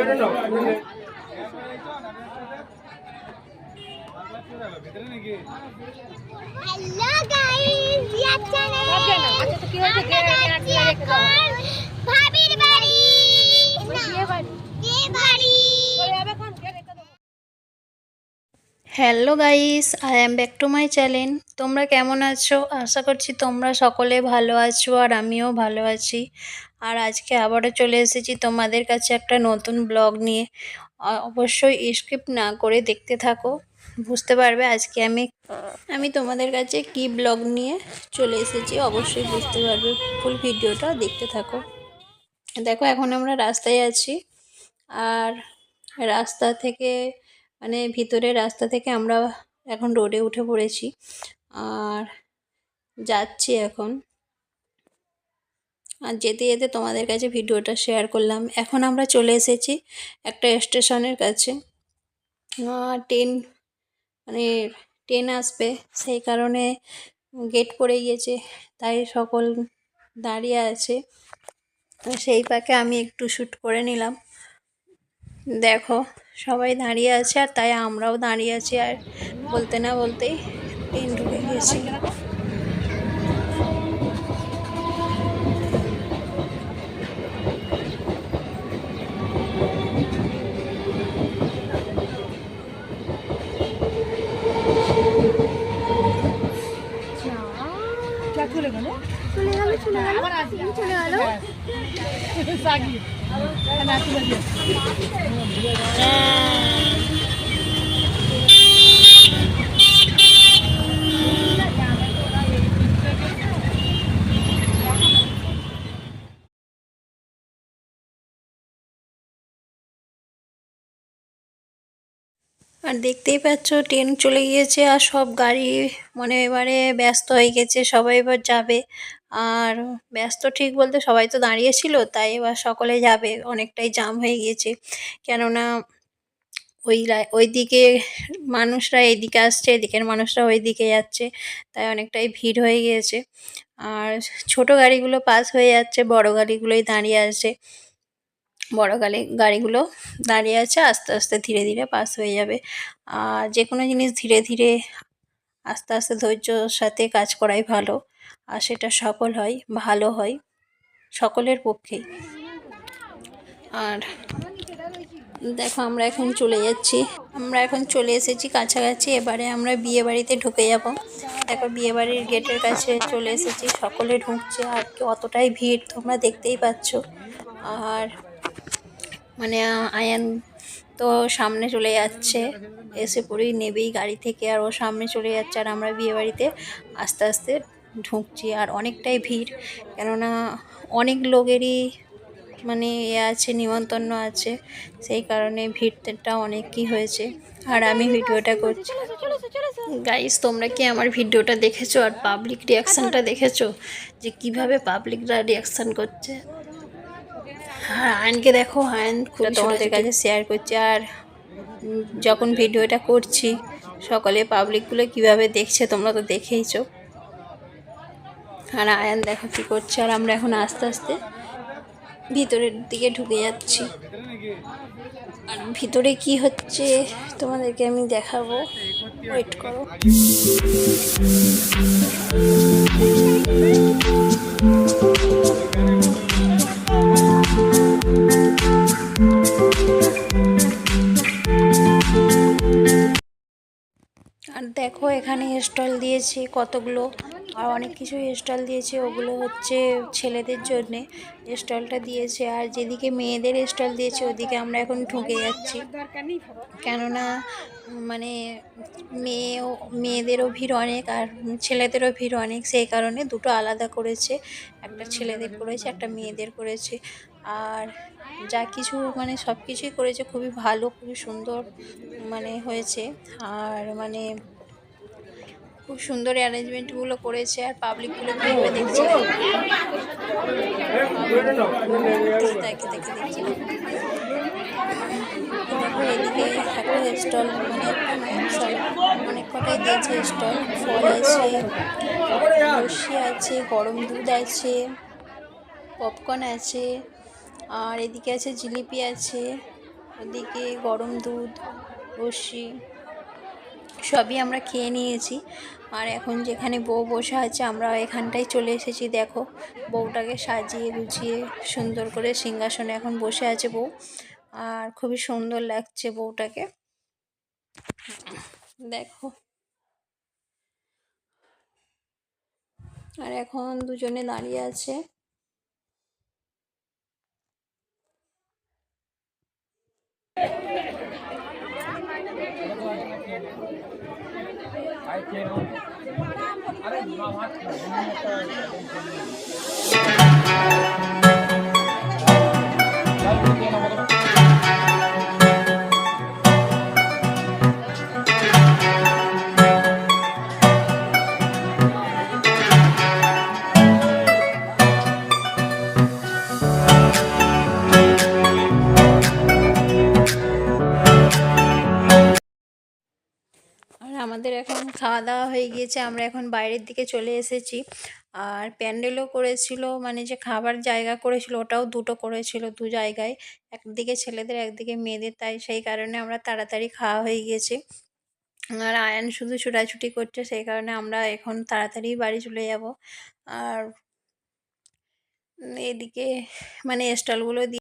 Hello guys ইয়াচ্ছানে আচ্ছা তো কি হয়েছে hello guys I am back to my channel তোমরা কেমন আছো? আশা করছি তোমরা সকলে ভালো আছো আর আমিও ভালো আছি। আর আজকে আবারও চলে এসেছি তোমাদের কাছে একটা নতুন ব্লগ নিয়ে। অবশ্যই স্কিপ না করে দেখতে থাকো। বুঝতে পারবে আজকে আমি আমি তোমাদের কাছে কি ব্লগ নিয়ে চলে এসেছি। অবশ্যই বুঝতে পারবে ফুল ভিডিওটা দেখতে থাকো। দেখো, এখন আমরা রাস্তায় আছি। আর রাস্তা থেকে মানে ভিতরে রাস্তা থেকে আমরা এখন রোডে উঠে পড়েছি। আর যাচ্ছি এখন। আর যেতে যেতে তোমাদের কাছে ভিডিওটা শেয়ার করলাম। এখন আমরা চলে এসেছি একটা স্টেশনের কাছে। ট্রেন মানে ট্রেন আসবে, সেই কারণে গেট পড়ে গিয়েছে, তাই সকল দাঁড়িয়ে আছে। সেই পাকে আমি একটু শ্যুট করে নিলাম। দেখো সবাই দাঁড়িয়ে আছে আর তাই আমরাও দাঁড়িয়ে আছি আর বলতে না বলতেই ট্রেন ঢুকে গিয়েছি। চলে গেল চলে গেল চলে গেল চলে গেল সাগি না চলে গেল আর দেখতেই পাচ্ছ, ট্রেন চলে গিয়েছে আর সব গাড়ি মানে এবারে ব্যস্ত হয়ে গেছে, সবাই এবার যাবে। আর ব্যস্ত ঠিক বলতে সবাই তো দাঁড়িয়ে ছিল, তাই এবার সকলে যাবে, অনেকটাই জাম হয়ে গিয়েছে। কেননা ওই ওই দিকে মানুষরা এদিকে আসছে, এদিকের মানুষরা ওই দিকে যাচ্ছে, তাই অনেকটাই ভিড় হয়ে গিয়েছে। আর ছোট গাড়িগুলো পাস হয়ে যাচ্ছে, বড় গাড়িগুলোই দাঁড়িয়ে আছে। বড় গাড়ি গাড়িগুলো দাঁড়িয়ে আছে, আস্তে আস্তে ধীরে ধীরে পাস হয়ে যাবে। আর যে কোনো জিনিস ধীরে ধীরে, আস্তে আস্তে ধৈর্যর সাথে কাজ করাই ভালো। আর সেটা সফল হয়, ভালো হয়, সকলের পক্ষেই। আর দেখো আমরা এখন চলে যাচ্ছি। আমরা এখন চলে এসেছি কাছাকাছি, এবারে আমরা বিয়ে বাড়িতে ঢুকে যাব। দেখো বিয়ে বাড়ির গেটের কাছে চলে এসেছি, সকলে ঢুকছে, আর অতটাই ভিড় তোমরা দেখতেই পাচ্ছ। আর মানে আয়ান তো সামনে চলে যাচ্ছে। এসে পড়েই নেবেই গাড়ি থেকে, আর ও সামনে চলে যাচ্ছে, আর আমরা বিয়ে বাড়িতে আস্তে আস্তে ঢুকছি, আর অনেকটাই ভিড়। কেননা, অনেক লোকেরই মানে এ আছে, নিমন্ত্রণ আছে, সেই কারণে ভিড়টা অনেকই হয়েছে। আর আমি ভিডিওটা করছি। গাইস তোমরা কি আমার ভিডিওটা দেখেছ, আর পাবলিক রিয়াকশানটা দেখেছ? যে কীভাবে পাবলিকরা রিয়াকশান করছে? আর আয়নকে দেখো আয়ন খুব তোমাদের কাছে শেয়ার করছে। আর যখন ভিডিওটা করছি সকলে পাবলিকগুলো কীভাবে দেখছে তোমরা তো দেখেইছো। আর আয়ান দেখো কী করছে আর আমরা এখন আস্তে আস্তে ভিতরের দিকে ঢুকে যাচ্ছি। আর ভিতরে কি হচ্ছে তোমাদেরকে আমি দেখাবো। ওয়েট করো। আর দেখো এখানে স্টল দিয়েছে কতগুলো। আর অনেক কিছু স্টল দিয়েছে। ওগুলো হচ্ছে ছেলেদের জন্যে স্টলটা দিয়েছে। আর যেদিকে মেয়েদের স্টল দিয়েছে, ওদিকে আমরা এখন ঢুকে যাচ্ছি। কেননা মানে মেয়েও, মেয়েদেরও ভিড় অনেক আর ছেলেদেরও ভিড় অনেক। সেই কারণে দুটো আলাদা করেছে। একটা ছেলেদের করেছে, একটা মেয়েদের করেছে। আর যা কিছু মানে সব কিছুই করেছে। খুবই ভালো, খুবই সুন্দর মানে হয়েছে। আর মানে খুব সুন্দর অ্যারেঞ্জমেন্টগুলো করেছে আর পাবলিকগুলো কীভাবে দেখছে। দেখে দেখে দেখছে। দেখো এদিকে স্টল মানে সরি অনেক স্টল আছে আছে, গরম দুধ আছে পপকর্ন আছে, আর এদিকে আছে জিলিপি আছে, ওদিকে গরম দুধ, লস্যি। সবই আমরা খেয়ে নিয়েছি। আর এখন যেখানে বউ বসে আছে, আমরা এখানটায় চলে এসেছি। দেখো, বউটাকে সাজিয়ে গুছিয়ে সুন্দর করে সিংহাসনে এখন বসে আছে বউ। আর খুবই সুন্দর লাগছে বউটাকে। দেখো। আর এখন দুজনে দাঁড়িয়ে আছে। I can't. I don't know how to. আর আমাদের এখন খাওয়া দাওয়া হয়ে গিয়েছে, আমরা এখন বাইরের দিকে চলে এসেছি। আর প্যান্ডেলও করেছিল মানে যে খাবার জায়গা করেছিল ওটাও দুটো করেছিল দু জায়গায়, একদিকে ছেলেদের, একদিকে মেয়েদের, তাই সেই কারণে আমরা তাড়াতাড়ি খাওয়া হয়ে গিয়েছে। আর আয়ান শুধু ছুটাছুটি করছে, সেই কারণে আমরা এখন তাড়াতাড়ি বাড়ি চলে যাব। আর এদিকে মানে স্টলগুলো দিয়ে